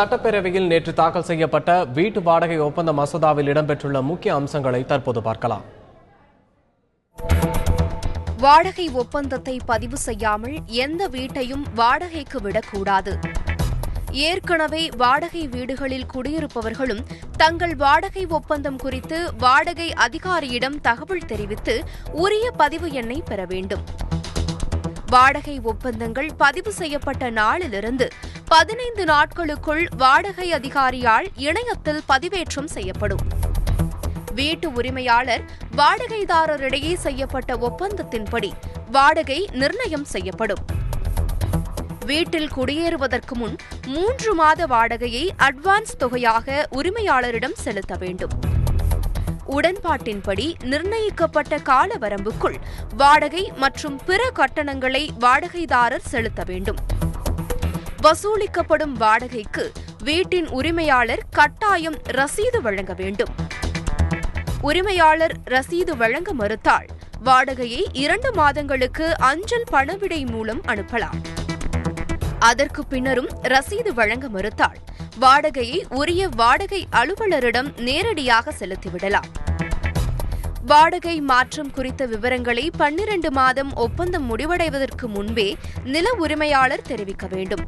சட்டப்பேரவையில் நேற்று தாக்கல் செய்யப்பட்ட வீட்டு வாடகை ஒப்பந்த மசோதாவில் இடம்பெற்றுள்ள முக்கிய அம்சங்களை தற்போது பார்க்கலாம். வாடகை ஒப்பந்தத்தை பதிவு செய்யாமல் எந்த வீட்டையும் வாடகைக்கு விடக்கூடாது. ஏற்கனவே வாடகை வீடுகளில் குடியிருப்பவர்களும் தங்கள் வாடகை ஒப்பந்தம் குறித்து வாடகை அதிகாரியிடம் தகவல் தெரிவித்து உரிய பதிவு எண்ணை பெற வேண்டும். வாடகை ஒப்பந்தங்கள் பதிவு செய்யப்பட்ட நாளிலிருந்து பதினைந்து நாட்களுக்குள் வாடகை அதிகாரியால் இணையத்தில் பதிவேற்றம் செய்யப்படும். வீட்டு உரிமையாளர் வாடகைதாரரிடையே செய்யப்பட்ட ஒப்பந்தத்தின்படி வாடகை நிர்ணயம் செய்யப்படும். வீட்டில் குடியேறுவதற்கு முன் மூன்று மாத வாடகையை அட்வான்ஸ் தொகையாக உரிமையாளரிடம் செலுத்த வேண்டும். உடன்பாட்டின்படி நிர்ணயிக்கப்பட்ட கால வரம்புக்குள் வாடகை மற்றும் பிற கட்டணங்களை வாடகைதாரர் செலுத்த வேண்டும். வசூலிக்கப்படும் வாடகைக்கு வீட்டின் உரிமையாளர் கட்டாயம் ரசீது வழங்க வேண்டும். உரிமையாளர் ரசீது வழங்க மறுத்தால் வாடகையை இரண்டு மாதங்களுக்கு அஞ்சல் பணவிடை மூலம் அனுப்பலாம். அதற்கு பின்னரும் ரசீது வழங்க மறுத்தால் வாடகையை உரிய வாடகை அலுவலரிடம் நேரடியாக செலுத்திவிடலாம். வாடகை மாற்றம் குறித்த விவரங்களை பன்னிரண்டு மாதம் ஒப்பந்தம் முடிவடைவதற்கு முன்பே நில உரிமையாளர் தெரிவிக்க வேண்டும்.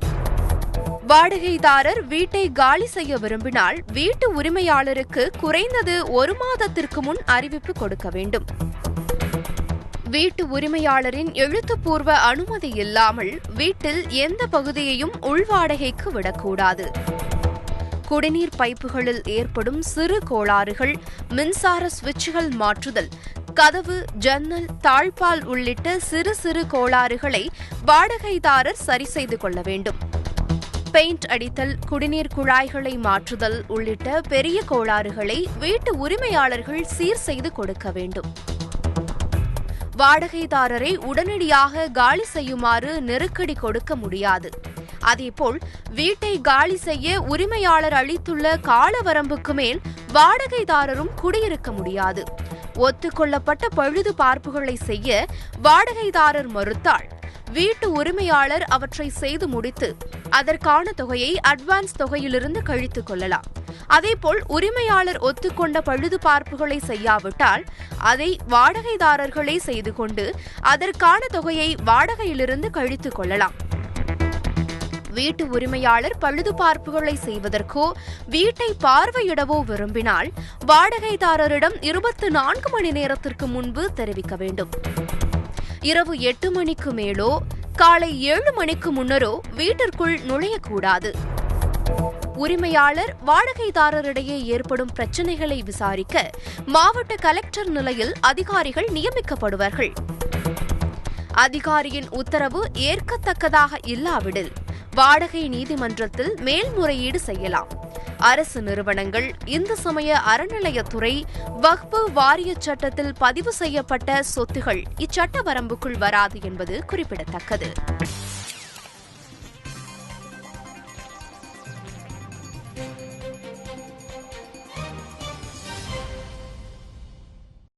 வாடகைதாரர் வீட்டை காலி செய்ய விரும்பினால் வீட்டு உரிமையாளருக்கு குறைந்தது ஒரு மாதத்திற்கு முன் அறிவிப்பு கொடுக்க வேண்டும். வீட்டு உரிமையாளரின் எழுத்துப்பூர்வ அனுமதி இல்லாமல் வீட்டில் எந்த பகுதியையும் உள்வாடகைக்கு விடக்கூடாது. குடிநீர் பைப்புகளில் ஏற்படும் சிறு கோளாறுகள் மின்சார சுவிட்சுகள் மாற்றுதல் கதவு ஜன்னல் தாழ்பால் உள்ளிட்ட சிறு சிறு கோளாறுகளை வாடகைதாரர் சரி செய்து கொள்ள வேண்டும். பெயிண்ட் அடித்தல் குடிநீர் குழாய்களை மாற்றுதல் உள்ளிட்ட பெரிய கோளாறுகளை வீட்டு உரிமையாளர்கள் சீர் செய்து கொடுக்க வேண்டும். வாடகைதாரரை உடனடியாக காலி செய்யுமாறு நெருக்கடி கொடுக்க முடியாது. அதேபோல் வீட்டை காலி செய்ய உரிமையாளர் அளித்துள்ள கால வரம்புக்கு மேல் வாடகைதாரரும் குடியிருக்க முடியாது. ஒத்துக்கொள்ளப்பட்ட பழுது பார்ப்புகளை செய்ய வாடகைதாரர் மறுத்தால் வீட்டு உரிமையாளர் அவற்றை செய்து முடித்து அதற்கான தொகையை அட்வான்ஸ் தொகையிலிருந்து கழித்துக் கொள்ளலாம். அதேபோல் உரிமையாளர் ஒத்துக்கொண்ட பழுது பார்ப்புகளை செய்யாவிட்டால் அதை வாடகைதாரர்களே செய்து கொண்டு அதற்கான தொகையை வாடகையிலிருந்து கழித்துக் கொள்ளலாம். வீட்டு உரிமையாளர் பழுதுபார்ப்புகளை செய்வதற்கோ வீட்டை பார்வையிடவோ விரும்பினால் வாடகைதாரரிடம் இருபத்தி நான்கு மணி நேரத்திற்கு முன்பு தெரிவிக்க வேண்டும். இரவு எட்டு மணிக்கு மேலோ காலை ஏழு மணிக்கு முன்னரோ வீட்டிற்குள் நுழையக்கூடாது. உரிமையாளர் வாடகைதாரரிடையே ஏற்படும் பிரச்சினைகளை விசாரிக்க மாவட்ட கலெக்டர் நிலையில் அதிகாரிகள் நியமிக்கப்படுவார்கள். அதிகாரியின் உத்தரவு ஏற்கத்தக்கதாக இல்லாவிடில் வாடகை நீதிமன்றத்தில் மேல்முறையீடு செய்யலாம். அரசு நிறுவனங்கள் இந்து சமய அறநிலையத்துறை வக்பு வாரிய சட்டத்தில் பதிவு செய்யப்பட்ட சொத்துகள் இச்சட்ட வரம்புக்குள் வராது என்பது குறிப்பிடத்தக்கது.